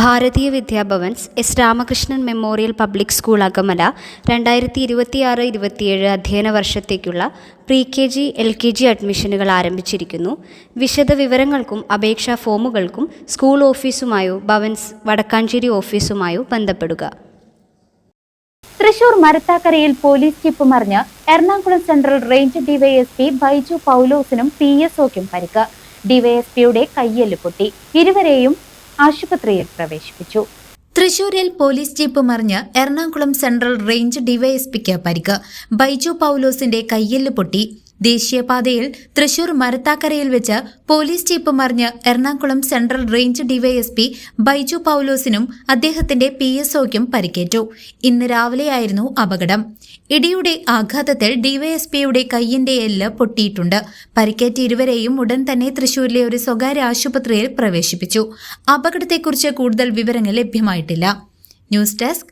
ഭാരതീയ Vidyabhavans S Ramakrishnan memorial public school Akamala രണ്ടായിരത്തി ഇരുപത്തിയാറ് ഇരുപത്തിയേഴ് അധ്യയന വർഷത്തേക്കുള്ള pre K G L K G അഡ്മിഷനുകൾ ആരംഭിച്ചിരിക്കുന്നു. വിശദവിവരങ്ങൾക്കും അപേക്ഷാ ഫോമുകൾക്കും സ്കൂൾ ഓഫീസുമായോ ഭവൻസ് വടക്കാഞ്ചേരി ഓഫീസുമായോ ബന്ധപ്പെടുക. തൃശൂർ മരത്താക്കരയിൽ പോലീസ് ജീപ്പ് മറിഞ്ഞ് Ernakulam central range DYSP Baiju പൗലോസിനും P S ഒക്കും പരിക്ക്. ഡിവൈഎസ്പിയുടെ കയ്യെല്ല് പൊട്ടി. ഇരുവരെയും ആശുപത്രിയിൽ പ്രവേശിപ്പിച്ചു. തൃശൂരിൽ പോലീസ് ജീപ്പ് മറിഞ്ഞ് എറണാകുളം സെൻട്രൽ റേഞ്ച് ഡിവൈഎസ്പിക്ക് പരിക്ക്. ബൈജു പൌലോസിന്റെ കയ്യെല്ല് പൊട്ടി. ദേശീയപാതയിൽ തൃശൂർ മരത്താക്കരയിൽ വെച്ച് പോലീസ് ജീപ്പ് മറിഞ്ഞ് Ernakulam central range DYSP Baiju പൌലോസിനും അദ്ദേഹത്തിന്റെ പി എസ് ഒക്കും പരിക്കേറ്റു. ഇന്ന് രാവിലെയായിരുന്നു അപകടം. ഇടിയുടെ ആഘാതത്തിൽ ഡിവൈഎസ്പിയുടെ കയ്യിന്റെ എല്ല് പൊട്ടിയിട്ടുണ്ട്. പരിക്കേറ്റ ഇരുവരെയും ഉടൻ തന്നെ തൃശൂരിലെ ഒരു സ്വകാര്യ ആശുപത്രിയിൽ പ്രവേശിപ്പിച്ചു. അപകടത്തെക്കുറിച്ച് കൂടുതൽ വിവരങ്ങൾ ലഭ്യമായിട്ടില്ല. News desk